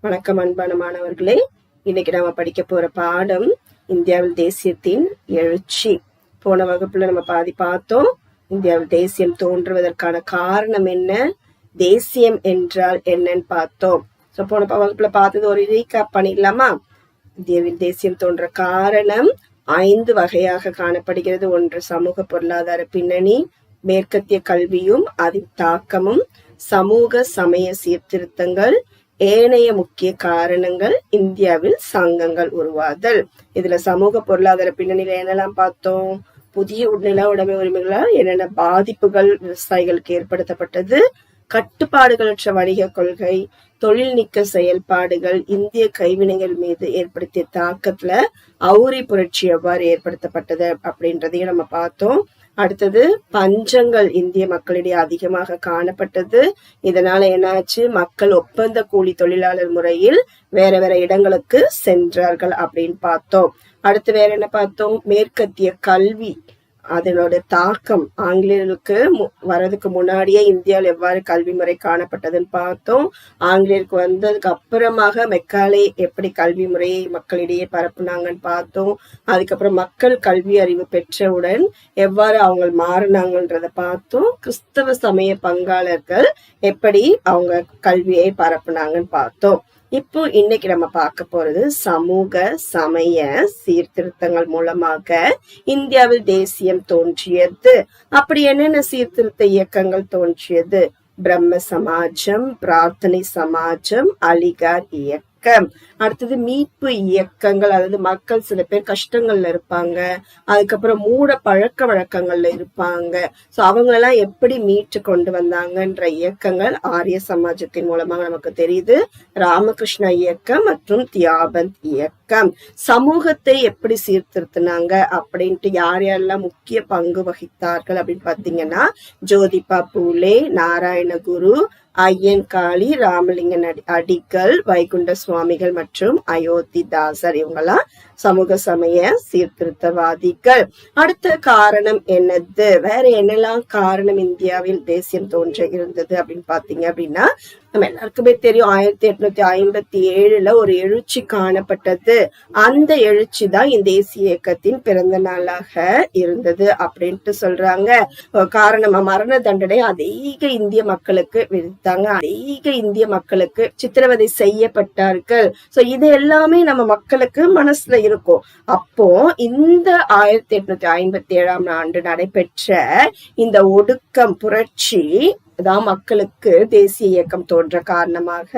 வணக்கம் அன்பான மாணவர்களே. இன்னைக்கு நாம படிக்க போற பாடம் இந்தியாவில் தேசியத்தின் எழுச்சி. போன வகுப்புல நம்ம பாதி பார்த்தோம். இந்தியாவில் தேசியம் தோன்றுவதற்கான காரணம் என்ன? தேசியம் என்றால் என்னன்னு பார்த்தோம். சோ போன வகுப்புல பார்த்தது ஒரு ரீகாப் பண்ணிடலாமா? இந்தியாவில் தேசியம் தோன்ற காரணம் ஐந்து வகையாக காணப்படுகிறது. ஒன்று சமூக பொருளாதார பின்னணி மேற்கத்திய கல்வியும் அதன் தாக்கமும் சமூக சமய சீர்திருத்தங்கள் ஏனைய முக்கிய காரணங்கள் இந்தியாவில் சங்கங்கள் உருவாதல். இதுல சமூக பொருளாதார பின்னணியில என்னெல்லாம் பார்த்தோம்? புதிய நில உடைமை உரிமைகளால் என்னென்ன பாதிப்புகள் விவசாயிகளுக்கு ஏற்படுத்தப்பட்டது? கட்டுப்பாடுகளற்ற வணிக கொள்கை தொழில் நீக்க செயல்பாடுகள் இந்திய கைவினைகள் மீது ஏற்படுத்திய தாக்கத்துல அவுரி புரட்சி எவ்வாறு ஏற்படுத்தப்பட்டது அப்படின்றதையும் நம்ம பார்த்தோம். அடுத்தது பஞ்சங்கள் இந்திய மக்களிடையே அதிகமாக காணப்பட்டது. இதனால என்னாச்சு? மக்கள் ஒப்பந்த கூலி தொழிலாளர் முறையில் வேற வேற இடங்களுக்கு சென்றார்கள் அப்படின்னு பார்த்தோம். அடுத்து வேற என்ன பார்த்தோம்? மேற்கத்திய கல்வி. அதனோட தாக்கம் ஆங்கிலேயர்களுக்கு மு- முன்னாடியே இந்தியாவில் எவ்வாறு கல்வி முறை காணப்பட்டதுன்னு பார்த்தோம். ஆங்கிலேயருக்கு வந்ததுக்கு அப்புறமாக மெக்காலே எப்படி கல்வி முறையை மக்களிடையே பரப்புனாங்கன்னு பார்த்தோம். அதுக்கப்புறம் மக்கள் கல்வி அறிவு பெற்றவுடன் எவ்வாறு அவங்க மாறினாங்கன்றத பார்த்தோம். கிறிஸ்தவ சமய பங்காளர்கள் எப்படி அவங்க கல்வியை பரப்புனாங்கன்னு பார்த்தோம். இப்போ இன்னைக்கு நம்ம பார்க்க போறது சமூக சமய சீர்திருத்தங்கள் மூலமாக இந்தியாவில் தேசியம் தோன்றியது. அப்படி என்னென்ன சீர்திருத்த இயக்கங்கள் தோன்றியது? பிரம்ம சமாஜம் பிரார்த்தனை சமாஜம் அலிகார் இயக்கம். அடுத்தது மீட்பு இயக்கங்கள் அதாவது மக்கள் சில பேர் கஷ்டங்கள்ல இருப்பாங்க. அதுக்கப்புறம் மூட பழக்க வழக்கங்கள்ல இருப்பாங்க. சோ அவங்களெல்லாம் எப்படி மீட்டு கொண்டு வந்தாங்கன்ற இயக்கங்கள் ஆரிய சமாஜத்தின் மூலமாக நமக்கு தெரியுது. ராமகிருஷ்ண இயக்கம் மற்றும் தியாபந்த் இயக்கம். சமூகத்தை எப்படி சீர்திருத்தினாங்க அப்படின்ட்டு யார் யாரெல்லாம் முக்கிய பங்கு வகித்தார்கள் அப்படின்னு பாத்தீங்கன்னா ஜோதிபா பூலே நாராயணகுரு ஐயன் காளி ராமலிங்கன் அடி அடிகள் வைகுண்ட சுவாமிகள் மற்றும் மற்றும் அயோத்திதாசர் இவங்கெல்லாம் சமூக சமய சீர்திருத்தவாதிகள். அடுத்த காரணம் என்னது? வேற என்னெல்லாம் காரணம் இந்தியாவில் தேசியம் தோன்ற இருந்தது அப்படின்னு பாத்தீங்க அப்படின்னா நம்ம எல்லாருக்குமே தெரியும் ஆயிரத்தி எட்நூத்தி ஐம்பத்தி ஏழுல ஒரு எழுச்சி காணப்பட்டது. அந்த எழுச்சி தான் இந்த தேசிய இயக்கத்தின் பிறந்த நாளாக இருந்தது அப்படின்ட்டு சொல்றாங்க. காரணமா மரண தண்டனை அதிக இந்திய மக்களுக்கு விதித்தாங்க. அதிக இந்திய மக்களுக்கு சித்திரவதை செய்யப்பட்டார்கள். சோ இது எல்லாமே நம்ம மக்களுக்கு மனசுல இருக்கும். அப்போ இந்த ஆயிரத்தி எட்நூத்தி ஐம்பத்தி ஏழாம் ஆண்டு நடைபெற்ற இந்த ஒடுக்கம் புரட்சி தான் மக்களுக்கு தேசிய இயக்கம் தோன்ற காரணமாக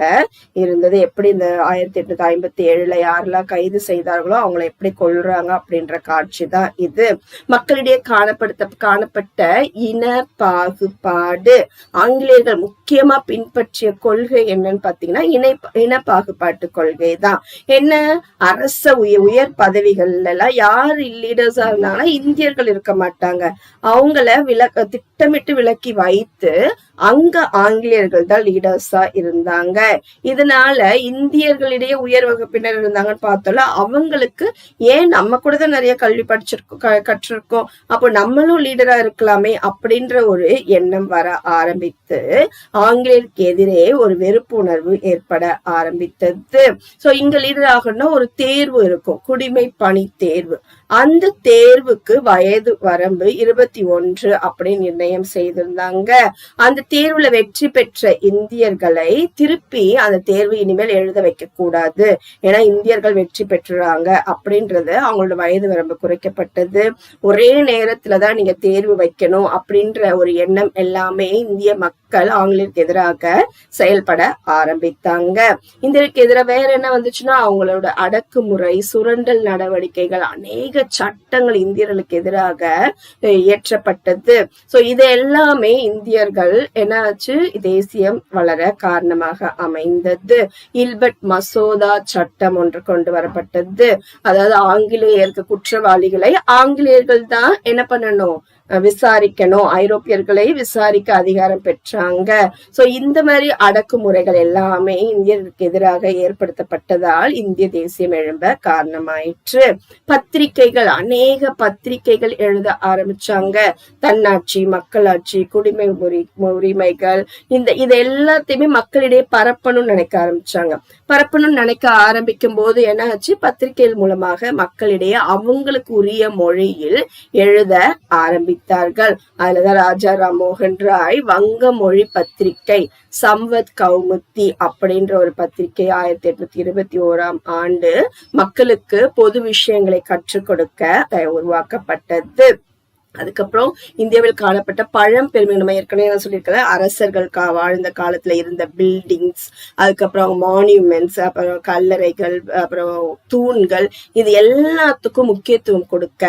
இருந்தது. எப்படி இந்த ஆயிரத்தி எட்நூத்தி ஐம்பத்தி ஏழுல யாரெல்லாம் கைது செய்தார்களோ அவங்களை எப்படி கொள்றாங்க அப்படின்ற காட்சி தான் இது. மக்களிடையே காணப்படுத்த காணப்பட்ட இன பாகுபாடு. ஆங்கிலேயர்கள் முக்கியமா பின்பற்றிய கொள்கை என்னன்னு பாத்தீங்கன்னா இணை இன பாகுபாட்டு கொள்கை தான். என்ன? அரச உயர் உயர் பதவிகள்ல எல்லாம் யார் லீடர்ஸா இருந்தாங்கன்னா இந்தியர்கள் இருக்க மாட்டாங்க. அவங்கள விலக்க திட்டமிட்டு விலக்கி வைத்து அங்க ஆங்கிலேயர்கள் தான் லீடர்ஸா இருந்தாங்க. இதனால இந்தியர்களிடையே உயர் வகுப்பினர் இருந்தாங்கன்னு பார்த்தோம்ல அவங்களுக்கு ஏன் நம்ம கூட தான் நிறைய கல்வி படிச்சிருக்கோம் க- கற்றிருக்கோம்? அப்போ நம்மளும் லீடரா இருக்கலாமே அப்படின்ற ஒரு எண்ணம் வர ஆரம்பித்து ஆங்கிலேயருக்கு எதிரே ஒரு வெறுப்புணர்வு ஏற்பட ஆரம்பித்தது. சோ இங்க லீடர் ஆகணும்னா ஒரு தேர்வு இருக்கும் குடிமை பணி தேர்வு. அந்த தேர்வுக்கு வயது வரம்பு இருபத்தி ஒன்று அப்படின்னு நிர்ணயம் செய்திருந்தாங்க. அந்த தேர்வுல வெற்றி பெற்ற இந்தியர்களை திருப்பி அந்த தேர்வு இனிமேல் எழுத வைக்க கூடாது ஏன்னா இந்தியர்கள் வெற்றி பெற்றுறாங்க அப்படின்றது அவங்களோட வயது வரம்பு குறைக்கப்பட்டது. ஒரே நேரத்துலதான் நீங்க தேர்வு வைக்கணும் அப்படின்ற ஒரு எண்ணம் எல்லாமே இந்திய மக்கள் ஆங்கிலேயருக்கு எதிராக செயல்பட ஆரம்பித்தாங்க. இந்த எதிராக வேற என்ன வந்துச்சுன்னா அவங்களோட அடக்குமுறை சுரண்டல் நடவடிக்கைகள் அநேக சட்டங்கள் இந்தியர்களுக்கு எதிராக இயற்றப்பட்டது. சோ இது எல்லாமே இந்தியர்கள் என்னாச்சு? தேசியம் வளர காரணமாக அமைந்தது. இல்பர்ட் மசோதா சட்டம் ஒன்று கொண்டு வரப்பட்டது. அதாவது ஆங்கிலேயருக்கு குற்றவாளிகளை ஆங்கிலேயர்கள் தான் என்ன பண்ணணும்? விசாரிக்கணும். ஐரோப்பியர்களை விசாரிக்க அதிகாரம் பெற்றாங்க. சோ இந்த மாதிரி அடக்குமுறைகள் எல்லாமே இந்தியர்களுக்கு எதிராக ஏற்படுத்தப்பட்டதால் இந்திய தேசியம் எழும்ப காரணமாயிற்று. பத்திரிகைகள் அநேக பத்திரிகைகள் எழுத ஆரம்பிச்சாங்க. தன்னாட்சி மக்களாட்சி குடிமை உரி உரிமைகள் இந்த இது எல்லாத்தையுமே மக்களிடையே பரப்பணும்னு நினைக்க ஆரம்பிச்சாங்க. பரப்பணும்னு நினைக்க ஆரம்பிக்கும் போது என்ன ஆச்சு பத்திரிகைகள் மூலமாக மக்களிடையே அவங்களுக்கு உரிய மொழியில் எழுத வைத்தார்கள் அதுலதான் ராஜா ராமோகன் ராய் வங்க மொழி பத்திரிகை சம்வத் கௌமுத்தி அப்படின்ற ஒரு பத்திரிகை ஆயிரத்தி எட்நூத்தி இருபத்தி ஓராம் ஆண்டு மக்களுக்கு பொது விஷயங்களை கற்றுக் கொடுக்க உருவாக்கப்பட்டது. அதுக்கப்புறம் இந்தியாவில் காணப்பட்ட பழம்பெருமை நம்ம ஏற்கனவே நான் சொல்லியிருக்கேன் அரசர்கள் கா வாழ்ந்த காலத்துல இருந்த பில்டிங்ஸ் அதுக்கப்புறம் மான்யூமெண்ட்ஸ் அப்புறம் கல்லறைகள் அப்புறம் தூண்கள் இது எல்லாத்துக்கும் முக்கியத்துவம் கொடுக்க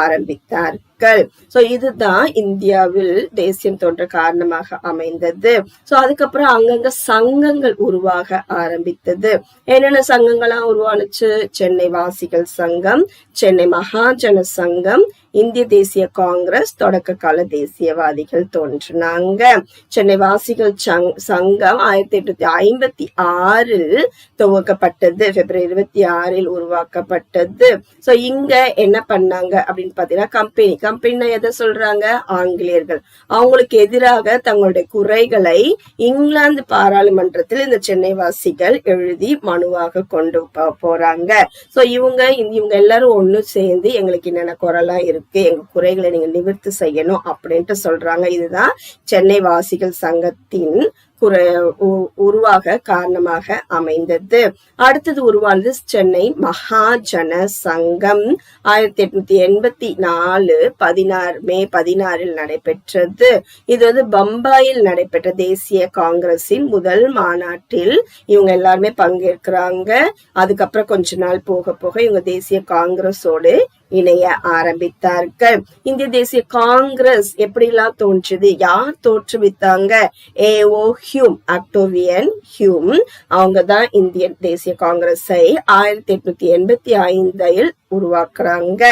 ஆரம்பித்தார். மக்கள். சோ இதுதான் இந்தியாவில் தேசியம் தோன்ற காரணமாக அமைந்தது. சோ அதுக்கப்புறம் அங்கங்க சங்கங்கள் உருவாக ஆரம்பித்தது. என்னென்ன சங்கங்கள்லாம் உருவானுச்சு? சென்னை வாசிகள் சங்கம் சென்னை மகாஜன சங்கம் இந்திய தேசிய காங்கிரஸ் தொடக்க கால தேசியவாதிகள் தோன்றினாங்க. சென்னை வாசிகள் சங்- சங்கம் ஆயிரத்தி எட்நூத்தி ஐம்பத்தி ஆறில் துவக்கப்பட்டது. பிப்ரவரி இருபத்தி ஆறில் உருவாக்கப்பட்டது. சோ இங்க என்ன பண்ணாங்க அப்படின்னு பாத்தீங்கன்னா கம்பெனி கம்பெனினா எதை சொல்றாங்க? ஆங்கிலேயர்கள். அவங்களுக்கு எதிராக தங்களுடைய குறைகளை இங்கிலாந்து பாராளுமன்றத்தில் இந்த சென்னை வாசிகள் எழுதி மனுவாக கொண்டு போ- போறாங்க. சோ இவங்க இவங்க எல்லாரும் ஒண்ணு சேர்ந்து எங்களுக்கு என்னென்ன குரலா இருக்கு? எங்க குறைகளை நீங்க நிவர்த்தி செய்யணும் அப்படின்ட்டு சொல்றாங்க. இதுதான் சென்னை வாசிகள் சங்கத்தின் குறை உ- உருவாக காரணமாக அமைந்தது. அடுத்தது உருவானது சென்னை மகாஜன சங்கம். ஆயிரத்தி எட்நூத்தி எண்பத்தி நாலு பதினாறு மே பதினாறில் நடைபெற்றது. இது வந்து பம்பாயில் நடைபெற்ற தேசிய காங்கிரஸின் முதல் மாநாட்டில் இவங்க எல்லாருமே பங்கேற்கிறாங்க. அதுக்கப்புறம் கொஞ்ச நாள் போக போக இவங்க தேசிய காங்கிரஸோடு இணைய ஆரம்பித்தார்கள். இந்திய தேசிய காங்கிரஸ் எப்படிலாம் தோன்றுது யார் தோற்றுவித்தாங்க? ஏ ஓ ஹியூம் அக்டோவியன் ஹியூம். அவங்க தான் இந்திய தேசிய காங்கிரஸை ஆயிரத்தி எட்நூத்தி எண்பத்தி ஐந்தில் உருவாக்குறாங்க.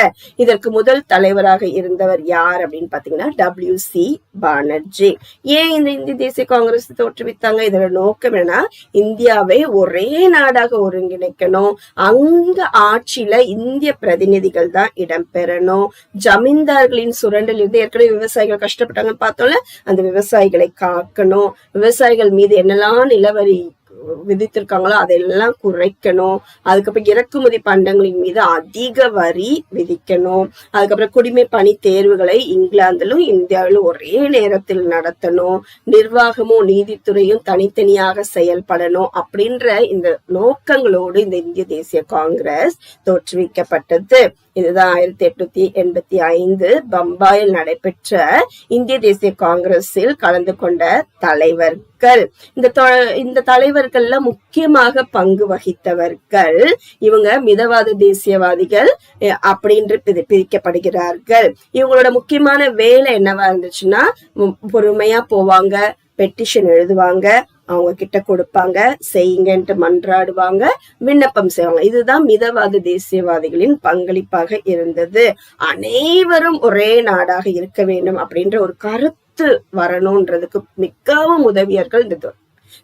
இதற்கு முதல் தலைவராக இருந்தவர் யார் அப்படின்னு பாத்தீங்கன்னா டபிள்யூ சி பானர்ஜி. ஏன் இந்த இந்திய தேசிய காங்கிரஸ் தோற்றுவித்தாங்க? இதோட நோக்கம் என்ன இந்தியாவை ஒரே நாடாக ஒருங்கிணைக்கணும். அங்க ஆட்சியில இந்திய பிரதிநிதிகள் தான் இடம்பெறணும் ஜமீன்தார்களின் சுரண்டல் இருந்து ஏற்கனவே விவசாயிகள் கஷ்டப்பட்டாங்கன்னு பார்த்தோம்ல அந்த விவசாயிகளை காக்கணும். விவசாய விவசாயிகள் மீது என்னெல்லாம் நிலவரி விதித்திருக்காங்களோ அதெல்லாம் குறைக்கணும். அதுக்கப்புறம் இறக்குமதி பண்டங்களின் மீது அதிக வரி விதிக்கணும். அதுக்கப்புறம் குடிமை பணி தேர்வுகளை இங்கிலாந்திலும் இந்தியாவிலும் ஒரே நேரத்தில் நடத்தணும். நிர்வாகமும் நீதித்துறையும் தனித்தனியாக செயல்படணும் அப்படின்ற இந்த நோக்கங்களோடு இந்த இந்திய தேசிய காங்கிரஸ் தோற்றுவிக்கப்பட்டது. இதுதான் ஆயிரத்தி எட்நூத்தி எண்பத்தி ஐந்து பம்பாயில் நடைபெற்ற இந்திய தேசிய காங்கிரஸில் கலந்து கொண்ட தலைவர்கள். இந்த இந்த இந்த இவர்கள்ல முக்கியமாக பங்கு வகித்தவர்கள் இவங்க மிதவாத தேசியவாதிகள் அஹ், அப்படின்று பிரி- பிரிக்கப்படுகிறார்கள். இவங்களோட முக்கியமான வேலை என்னவா இருந்துச்சுன்னா பொறுமையா போவாங்க பெட்டிஷன் எழுதுவாங்க அவங்க கிட்ட கொடுப்பாங்க செய்யுங்கன்ட்டு மன்றாடுவாங்க விண்ணப்பம் செய்வாங்க. இதுதான் மிதவாத தேசியவாதிகளின் பங்களிப்பாக இருந்தது. அனைவரும் ஒரே நாடாக இருக்க வேண்டும் அப்படின்ற ஒரு கருத்து வரணும்ன்றதுக்கு மிகவும் உதவியர்கள் இந்த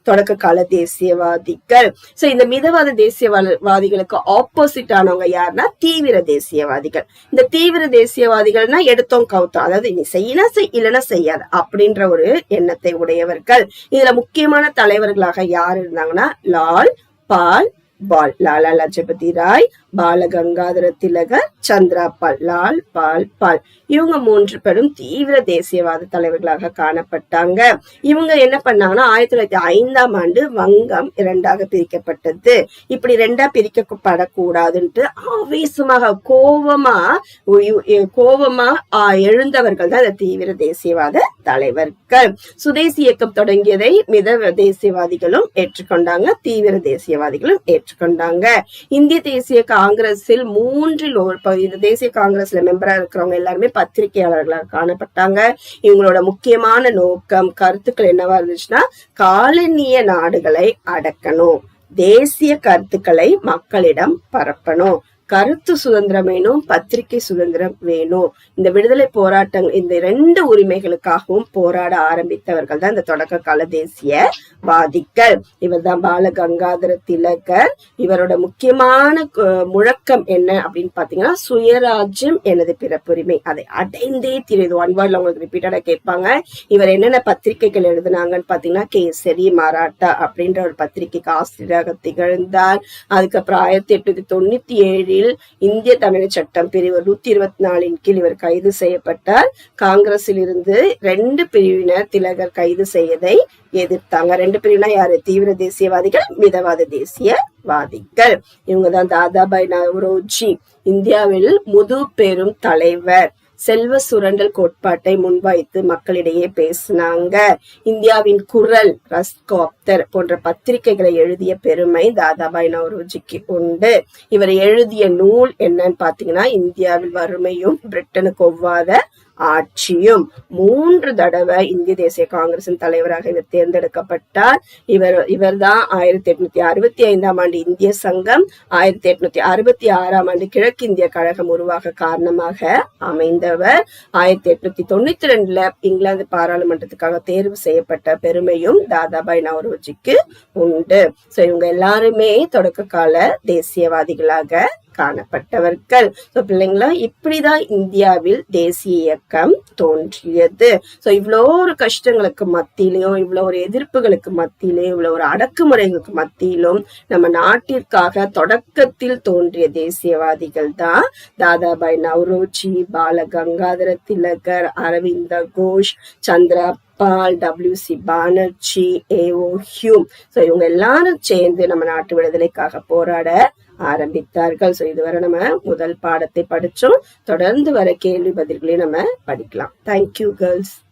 தொடக்க கால தேசியவாதிகள். சோ இந்த மிதவாத தேசியவாதிகளுக்கு ஆப்போசிட் ஆனவங்க யாருன்னா தீவிர தேசியவாதிகள். இந்த தீவிர தேசியவாதிகள்னா எடுத்தோம் கவுத்தோம். அதாவது நீ செய்யினா செய் இல்லைன்னா செய்யாது அப்படின்ற ஒரு எண்ணத்தை உடையவர்கள். இதுல முக்கியமான தலைவர்களாக யார் இருந்தாங்கன்னா லால் பால் பால் லாலா லஜபதி ராய் பாலகங்காதர திலகர் சந்திரா பால் லால் பால் பால். இவங்க மூன்று பேரும் தீவிர தேசியவாத தலைவர்களாக காணப்பட்டாங்க. இவங்க என்ன பண்ணாங்கன்னா ஆயிரத்தி தொள்ளாயிரத்தி ஐந்தாம் ஆண்டு வங்கம் இரண்டாக பிரிக்கப்பட்டது. இப்படி ரெண்டா பிரிக்கப்படக்கூடாதுன்ட்டு ஆவேசமாக கோவமா உயு- எழுந்தவர்கள் தான் இந்த தீவிர தேசியவாத தலைவர்கள். சுதேசி இயக்கம் தொடங்கியதை மித தேசியவாதிகளும் ஏற்றுக்கொண்டாங்க தீவிர தேசியவாதிகளும் ஏற்றுக்கொண்டாங்க. இந்திய தேசிய காங்கிரஸில் மூன்றில் ஒரு இந்த தேசிய காங்கிரஸ்ல மெம்பரா இருக்கிறவங்க எல்லாருமே பத்திரிகையாளர்களாக காணப்பட்டாங்க. இவங்களோட முக்கியமான நோக்கம் கருத்துக்கள் என்னவா இருந்துச்சுன்னா காலனிய நாடுகளை அடக்கணும். தேசிய கருத்துக்களை மக்களிடம் பரப்பணும். கருத்து சுதந்திரம் வேணும் பத்திரிகை சுதந்திரம் வேணும். இந்த விடுதலை போராட்டங்கள் இந்த ரெண்டு உரிமைகளுக்காகவும் போராட ஆரம்பித்தவர்கள் தான் இந்த தொடக்க கால தேசியவாதிகள் இவர் தான் பால கங்காதர திலகர். இவரோட முக்கியமான முழக்கம் என்ன அப்படின்னு பாத்தீங்கன்னா சுயராஜ்யம் எனது பிறப்புரிமை. அதை அடைந்தே தெரியுது ஒன் வேர்ட்ல உங்களுக்கு ரிப்பீட்டடா கேட்பாங்க. இவர் என்னென்ன பத்திரிகைகள் எழுதுனாங்கன்னு பாத்தீங்கன்னா கேசரி மராட்டா அப்படின்ற ஒரு பத்திரிகைக்கு ஆசிரியராக திகழ்ந்தார். அதுக்கப்புறம் ஆயிரத்தி எட்நூத்தி தொண்ணூத்தி ஏழில் இந்திய தமிழ் சட்டம் பிரிவு நூத்தி இருபத்தி நாலின் கீழ் இவர் கைது செய்யப்பட்டார். காங்கிரஸில் இருந்து ரெண்டு பிரிவினர் திலகர் கைது செய்யதை எதிர்த்தாங்க. ரெண்டு பிரிவினா யாரு? தீவிர தேசியவாதிகள் மிதவாத தேசியவாதிகள். இவங்கதான் தாதாபாய் நவரோஜி. இந்தியாவில் முது பெரும் தலைவர். செல்வ சுரண்டல் கோட்பாட்டை முன்வைத்து மக்களிடையே பேசினாங்க. இந்தியாவின் குரல் ரஸ்காப்தர் போன்ற பத்திரிகைகளை எழுதிய பெருமை தாதாபாய் நவரோஜிக்கு உண்டு. இவர் எழுதிய நூல் என்னன்னு பாத்தீங்கன்னா இந்தியாவில் வறுமையும் பிரிட்டனுக்கு ஒவ்வாத ஆட்சியும் மூன்று தடவை இந்திய தேசிய காங்கிரசின் தலைவராக இவர் தேர்ந்தெடுக்கப்பட்டார். இவர் இவர்தான் ஆயிரத்தி எட்நூத்தி அறுபத்தி ஐந்தாம் ஆண்டு இந்திய சங்கம் ஆயிரத்தி எட்நூத்தி அறுபத்தி ஆறாம் ஆண்டு கிழக்கிந்திய கழகம் உருவாக காரணமாக அமைந்தவர். ஆயிரத்தி எட்நூத்தி தொண்ணூத்தி ரெண்டுல இங்கிலாந்து பாராளுமன்றத்துக்காக தேர்வு செய்யப்பட்ட பெருமையும் தாதாபாய் நவரோஜிக்கு உண்டு. ஸோ இவங்க எல்லாருமே தொடக்க கால தேசியவாதிகளாக காணப்பட்டவர்கள். ஸோ பிள்ளைங்களா இப்படிதான் இந்தியாவில் தேசிய இயக்கம் தோன்றியது. ஸோ இவ்வளோ ஒரு கஷ்டங்களுக்கு மத்தியிலையும் இவ்வளோ ஒரு எதிர்ப்புகளுக்கு மத்தியிலையும் இவ்வளோ ஒரு அடக்குமுறைகளுக்கு மத்தியிலும் நம்ம நாட்டிற்காக தொடக்கத்தில் தோன்றிய தேசியவாதிகள் தான் Dadabhai Naoroji Bal Gangadhar Tilak Aurobindo Ghosh Chandra Pal W C Banerjee A O Hume so இவங்க எல்லாரும் சேர்ந்து நம்ம நாட்டு விடுதலைக்காக போராட ஆரம்பித்தார்கள். ஸோ இதுவரை நம்ம முதல் பாடத்தை படிச்சோம். தொடர்ந்து வர கேள்வி பதில்களையும் நம்ம படிக்கலாம். Thank you girls